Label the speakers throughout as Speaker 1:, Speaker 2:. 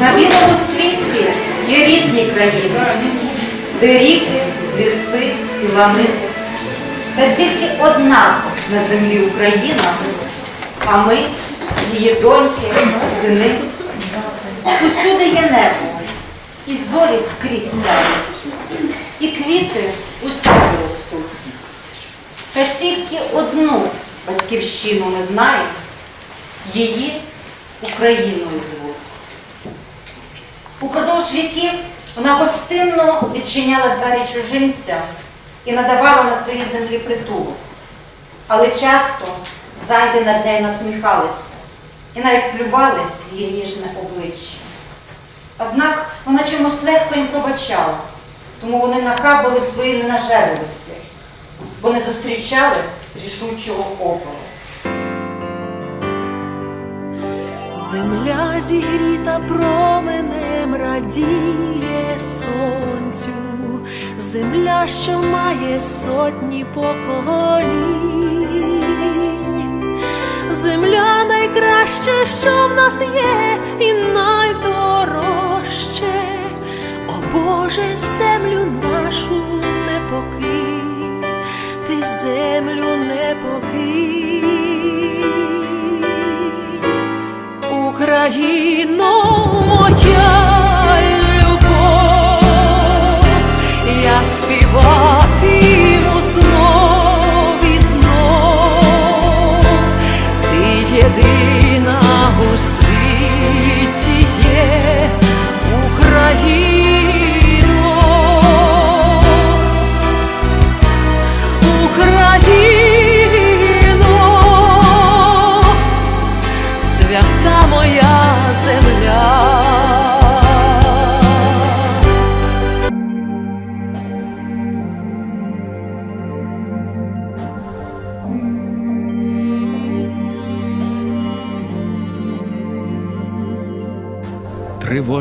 Speaker 1: На білому світі є різні країни, де ріки, ліси і лани. Та тільки одна на землі Україна, а ми, її доньки, сини. Усюди є небо, і зорі скрізь сяють, і квіти усюди ростуть. Та тільки одну батьківщину ми знаємо, її Україною звуть. Упродовж віків вона гостинно відчиняла двері чужинцям і надавала на своїй землі притулок. Але часто зайди над нею насміхалися і навіть плювали в її ніжне обличчя. Однак вона чомусь легко їм пробачала, тому вони нахабили в своїй ненажерливості, бо не зустрічали рішучого опору.
Speaker 2: Земля зігріта променем радіє сонцю, земля, що має сотні поколінь, земля найкраще, що в нас є, і найдорожче, о Боже, землю нашу не покинь, ти землю не покинь. Україно моя любов, я співатиму знов і знов, ти єдина у світі є Україно.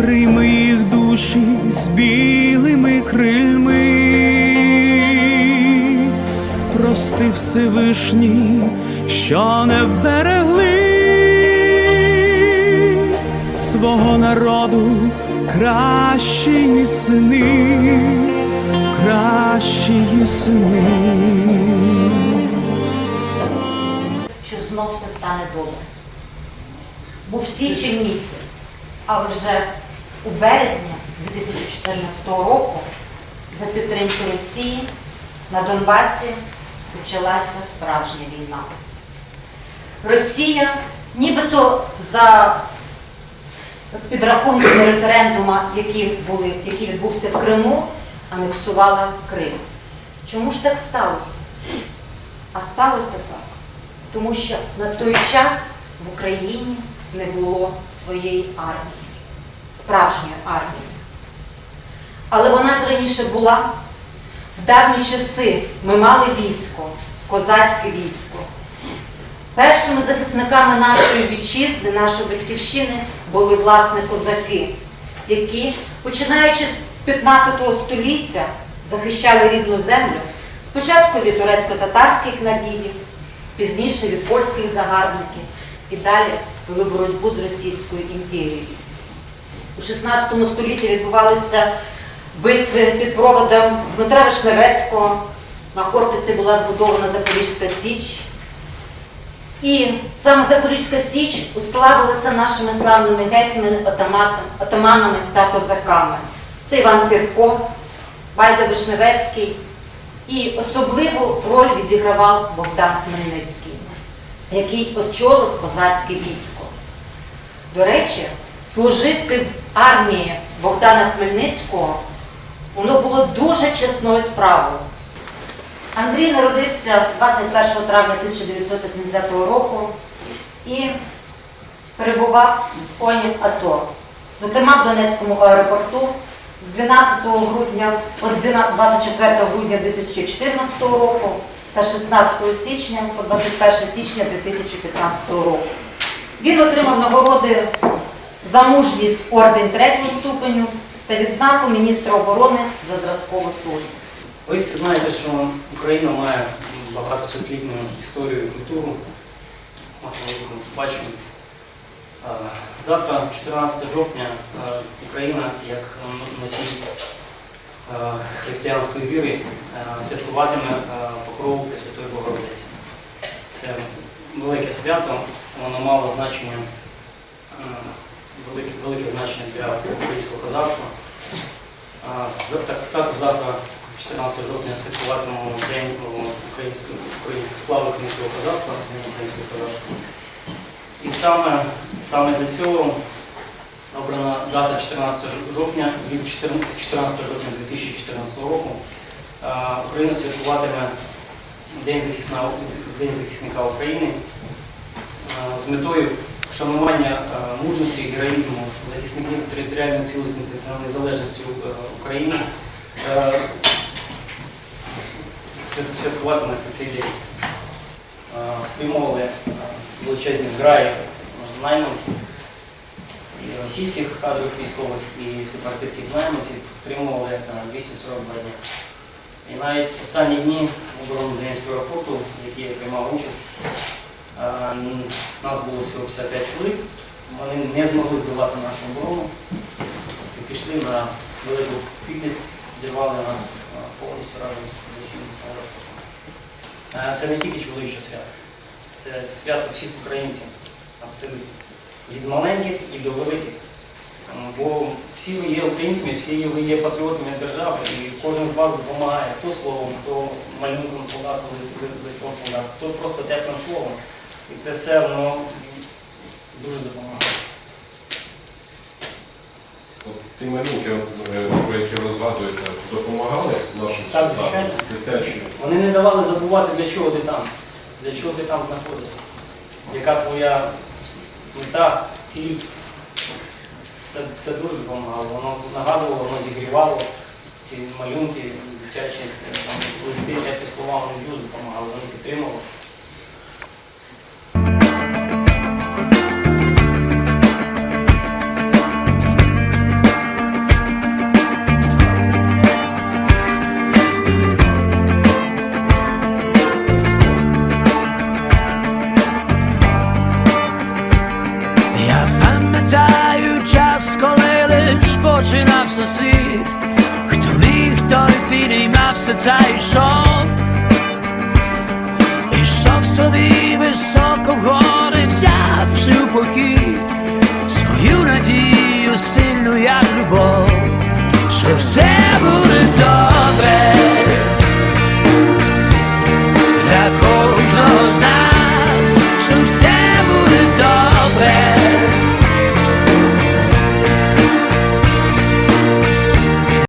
Speaker 3: прийми їх душі з білими крильми, прости Всевишній, що не вберегли свого народу кращі сини, кращі сини.
Speaker 1: що знов все стане добре. Був січень місяць, але вже у березні 2014 року за підтримки Росії на Донбасі почалася справжня війна. Росія нібито за підрахунками референдума, які, були, який відбувся в Криму, анексувала Крим. Чому ж так сталося? А сталося так, тому що на той час в Україні не було своєї армії, справжньої армії. Але вона ж раніше була. В давні часи ми мали військо, козацьке військо. Першими захисниками нашої вітчизни, нашої батьківщини були власне козаки, які, починаючи з 15 століття, захищали рідну землю спочатку від турецько-татарських набігів, пізніше від польських загарбників і далі вели боротьбу з Російською імперією. У 16 столітті відбувалися битви під проводом Дмитра Вишневецького. На Хортиці була збудована Запорізька Січ. І саме Запорізька Січ уславилася нашими славними отаматами- отаманами та козаками. Це Іван Сірко, Байда Вишневецький. І особливу роль відігравав Богдан Хмельницький, який очолив козацьке військо. До речі, служити в армії Богдана Хмельницького воно було дуже чесною справою. Андрій народився 21 травня 1980 року і перебував в зоні АТО, зокрема в Донецькому аеропорту з 12 грудня по 24 грудня 2014 року та 16 січня по 21 січня 2015 року. Він отримав нагороди за мужність орден третього ступеню та відзнаку міністра оборони за зразкову службу.
Speaker 4: Ви знаєте, що Україна має багатосотлітню історію і культуру, велику Завтра, 14 жовтня, Україна як носій християнської віри святкуватиме покрову Пресвятої Богородиці. Це велике свято, воно мало значення, велике, велике значення для українського козацтва. Так, також завтра, 14 жовтня, святкуватимемо День української, слави українського козацтва, українського козацтва. І саме, саме за цього обрана дата 14 жовтня, від 14 14 жовтня 2014 року Україна святкуватиме День захисника України з метою вшанування е, мужності і героїзму захисників територіальної цілісності та незалежності е, України е, свят- святкуватиметься цей день. Приймовили величезні зграї найманців, і російських кадрових військових, і сепаратистських найманців втримували е, 242 дні. І навіть останні дні оборони Донецького аеропорту, в якій я приймав участь, Нас було всього 55 чоловік. Вони не змогли здолати нашу оборону і пішли на велику кількість, дірвали нас е, повністю разом з усім аеропортом. Е, Це не тільки чоловіче свято, це свято всіх українців, абсолютно. Від маленьких і до великих. Е, Бо всі ви є українцями, всі ви є патріотами держави, і кожен з вас допомагає, хто словом, хто малюнком солдата, лист- листом солдата, хто просто теплим словом. І це все воно дуже допомагає.
Speaker 5: Ті малюнки, е, про які ви згадуєте, допомагали нашим
Speaker 4: Так, звичайно.
Speaker 5: Дитячі?
Speaker 4: Вони не давали забувати, для чого ти там, для чого ти там знаходишся, яка твоя мета, ціль. Це, це дуже допомагало. Воно нагадувало, воно зігрівало ці малюнки, дитячі е, там, листи, теплі слова, вони дуже допомагали, вони підтримували.
Speaker 2: Починався світ, хто міг, той підіймався та йшов, ішов собі високо гори, взявши у похід свою надію сильну, як любов, що все буде